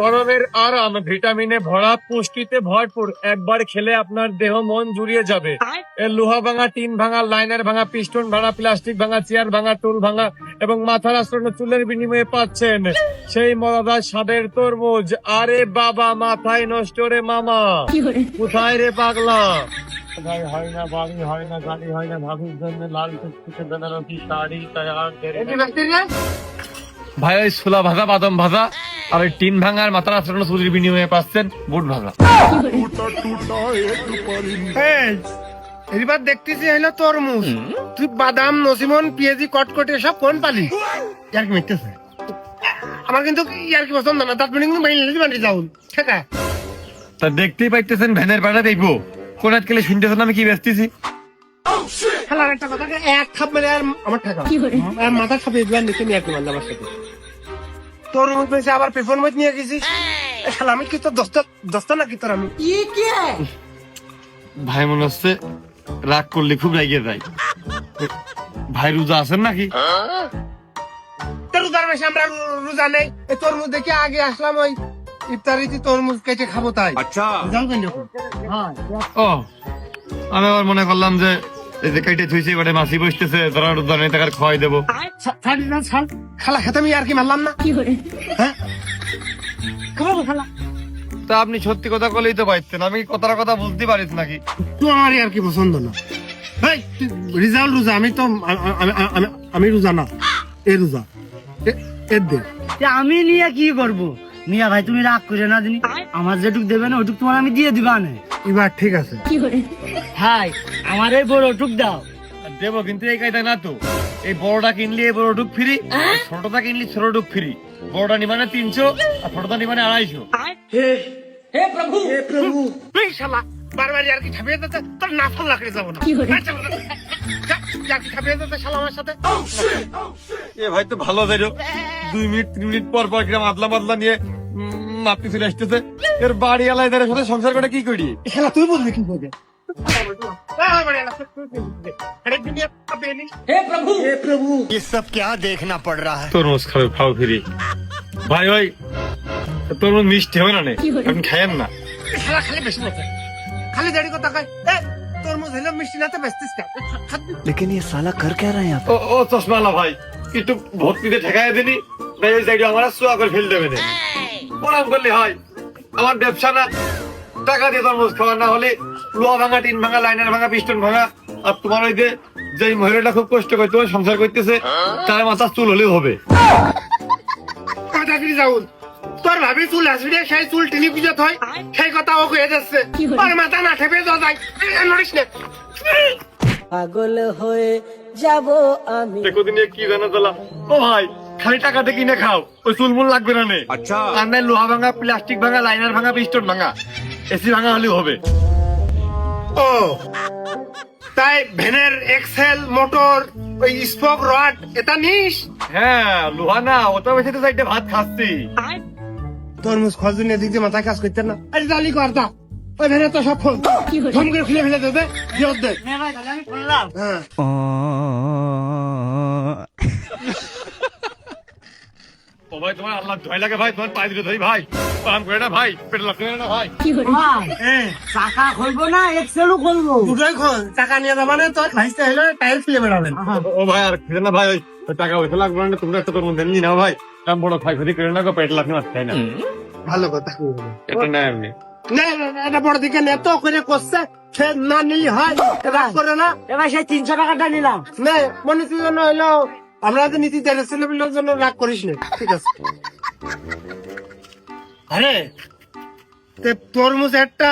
গরমের আরাম ভিটামিনে ভরা পুষ্টিতে ভরপুর। একবার খেলে আপনার দেহ মন জুড়িয়ে যাবে। লোহা ভাঙা টিন ভাঙা লাইনের ভাঙা পিস্টন ভাঙা প্লাস্টিক ভাঙা চেয়ার ভাঙা টুল ভাঙা এবং মাথার আশ্রয় চুলের বিনিময়ে পাচ্ছেন সেই মজাদার স্বাদের তরমুজ। আরে বাবা মাথায় নষ্ট রে মামা। কোথায় রে পাগলা? কোথায় হয় না বাড়ি হয় না গাড়ি হয় না ভাবির জন্য লাল টুকটুকে বেনারসি শাড়ি তৈয়ার ভাই ওই ছোলা ভাজা বাদাম ভাজা। আর ওই টিন ভাঙার মাথার আশ্রয় বিনিময়ে পাচ্ছেন বুট ভাজা এবার দেখতেছি হইল তরমুজ। তুই বাদাম নসিমন পেঁয়াজি কটকটে সব কোন পালি? ইয়ার কি মিটতেছে আমার কিন্তু ইয়ার কি পছন্দ না তার মানে ঠিক। আছে তা দেখতেই পাইতেছেন ভ্যানের পাড়া দেখব। কোন আজকালে শুনতেছেন আমি কি ব্যস্তেছি? খেলার একটা কথা এক খাপ মানে আর আমার টাকা আর মাথা খাপে একবার নিচে নিয়ে একটু মারলাম আমার সাথে। তরমুজ পেয়েছে আবার পেপার মধ্যে নিয়ে গেছিস? শালা আমি কি তোর দশটা দশটা নাকি তোর আমি? ভাই মনে হচ্ছে রাগ করলে খুব রাগিয়ে যায় ভাই রোজা আছেন নাকি? তোর রোজার বেশি আমরা রোজা নেই। তরমুজ দেখে আগে আসলাম ওই ইফতারিতে তরমুজ কেটে খাব তাই? আচ্ছা। ও আমি আবার মনে করলাম যে এই যে কেটে থুইছি এবারে মাসি বসতেছে ধরা রোজা নেই তাকে দেবো। ছাড়ি না ছাড় খালা খেতে আমি আর কি মারলাম না। হ্যাঁ? খালা তা আপনি সত্যি কথা বলেই তো পাইতেন আমি কথার কথা বুঝতে পারিস নাকি? তুই আমারই আর কি পছন্দ না। ভাই রিজাল্ট রোজা আমি তো আমি- রোজা না এ রোজা। এ- এর দে। তে আমি নিয়ে কি করব? মিয়া ভাই তুমি রাগ করে না দিনি। আমার যেটুক দেবে না ওটুক তোমার আমি দিয়ে দিবা না। এবার ঠিক আছে। ভাই আমার এই বড় ওটুক দাও। দেবো কিন্তু এই কায়দা না তো। এই বড়টা কিনলে এই বড় ডুক ফ্রি। ছোটটা কিনলে ছোট ডুক ফ্রি। বড়টা নিবানে তিনশো আর ছোটটা নিবানে আড়াইশো। হে প্রভু। হে প্রভু। এই শালা বারবার আর কি ছাপিয়ে দিতে? তোর না। ভালো লাগলে যাব না আর কি ছাপিয়ে দিতে শালা আমার সাথে? এ ভাই তো ভালো যাইলো দুই মিনিট তিন মিনিট পর পর কিরম আদলা মাদলা নিয়ে উম, মাপতে চলে আসতেছে এর বাড়ি আলাই এদের সাথে সংসার করে কি করি এই শালা তুই বলবি কি বলবে ये सब क्या देखना पड़ रहा है তরমুজ খাবে খাও ফিরি ভাই ভাই তরমুজ মিষ্টি হবে না নে আপনি খাইয়েন না শালা খালি বেশি বলছে খালি দাড়ি কথা কয় এ তরমুজ হইলো মিষ্টি না তো বেচতিস কা খাবি लेकिन ये साला कर क्या रहे हैं यहाँ ও ও চশমালা ভাই একটু ভর্তিতে ঠেকাই দিনি না এই সাইডে আমার সোয়া করে ফেল দেবে না প্রণাম করলে হয়। আমার ব্যবসা না টাকা দিয়ে তরমুজ খাওয়া না হলে লোহা ভাঙা টিন ভাঙা লাইনার ভাঙা পিস্টন ভাঙা। আর তোমার ওই যে যে মহিলাটা খুব কষ্ট করে তোমার সংসার করতেছে তার মাথা চুল হলেও হবে। কথা কি যাউন তোর ভাবি চুল আসবি সেই চুল টিনি পুজোত হয় সেই কথা ও কয়ে যাচ্ছে। আর মাথা না ঠেপে যাওয়া যায়। নড়িস না। পাগল হয়ে যাব আমি। দেখো দিনে কি জানা তোলা ও ভাই খালি টাকাতে কিনে খাও। ওই চুলমুল লাগবে না নে। আচ্ছা। আর নাই লোহা ভাঙা প্লাস্টিক ভাঙা লাইনার ভাঙা পিস্টন ভাঙা। এসি ভাঙা হলেও হবে। ও তাই ভ্যানের এক্সেল মোটর ওই স্পোক রড এটা নিস? হ্যাঁ লোহা না ওটা বেশি তো সাইডে ভাত খাচ্ছি। তরমুজ খজন এদিক দিয়ে মাথায় কাজ করতে না। আরে জালি কর দা ওই ভ্যানে তো সব ফোন করে খুলে ফেলে দেবে। দিয়ত দে। মিয়া ভাই তাহলে আমি করলাম হ্যাঁ। ভাই তোমার আল্লাহ ধয় লাগে ভাই তোমার পায়ে ধরি ভাই। করে না ভাই পেটে লাগবে না ভাই। ভাই খুলবো না এক্সেলও খুলবো দুটোই খোল টাকা নিয়ে যাবা না তোর ভাইসতে হলো টায়ার খুলে বেড়াবেন ও ভাই আর খেলে না ভাই ওই ওই টাকা ওইতে লাগবে না তোমরা একটা তোর মধ্যে নিয়ে নাও ভাই। এরম বড় ক্ষয় ক্ষতি করে না পেট লাগবে না তাই না। ভালো কথা। এটা না এমনি। না না, না, এটা বড় দিকে নেতো করে করছে না নিলি হয় রাগ করে না। এবার সেই তিনশো টাকাটা নিলাম। না মনীষীর জন্য হইল আমরা যে নীতি দেড় ছেলেপিলের জন্য রাগ করিস না ঠিক আছে? আরে তে তরমুজ একটা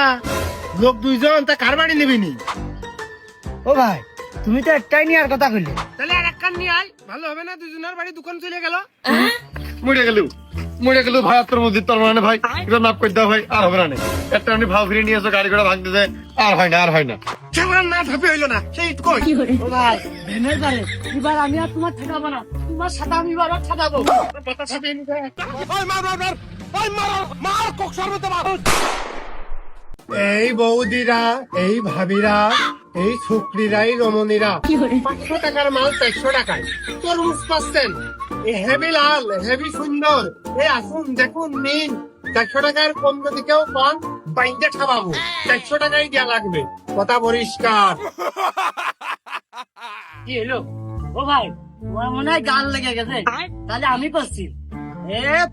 লোক দুইজন তা কার বাড়ি নিবি নি? ও ভাই তুমি তো একটাই নিয়ে আর কথা কইলে। তাহলে আর একখান নিয়ে আয় ভালো হবে না দুজনের বাড়ি দোকান চলে গেল। মরে গেল মরে গেল ভাই তোর মধ্যে তোর মানে ভাই এটা মাফ করে দাও ভাই আর হবে না নে। একটা আমি ভাও ফিরে নিয়ে এসো গাড়ি ঘোড়া ভাঙতে যায় আর হয় না আর হয় না। খেলার না ঢাপে হইল না সেই কই? ও ভাই। ভেনের পারে এবার আমি আর তোমার ঠেকাবো না। তোমার সাথে আমি এবার আর ঠেকাবো পাতা সাথে নিতে। এই বৌদিরা এই ভাবিরা এই শুক্রিরাই রমণীরা। পাঁচশো টাকার মাল চারশো টাকায়। তরমুজ পাচ্ছেন এই হেভি লাল হেভি সুন্দর এই আসুন দেখুন নিন চারশো টাকার কম যদি কেউ কম বাইন্দে ঠাবাবো চারশো টাকাই দেওয়া লাগবে। কথা পরিষ্কার। কি হলো? ও ভাই তোমার মনে হয় গান লেগে গেছে। তাহলে আমি করছি। এ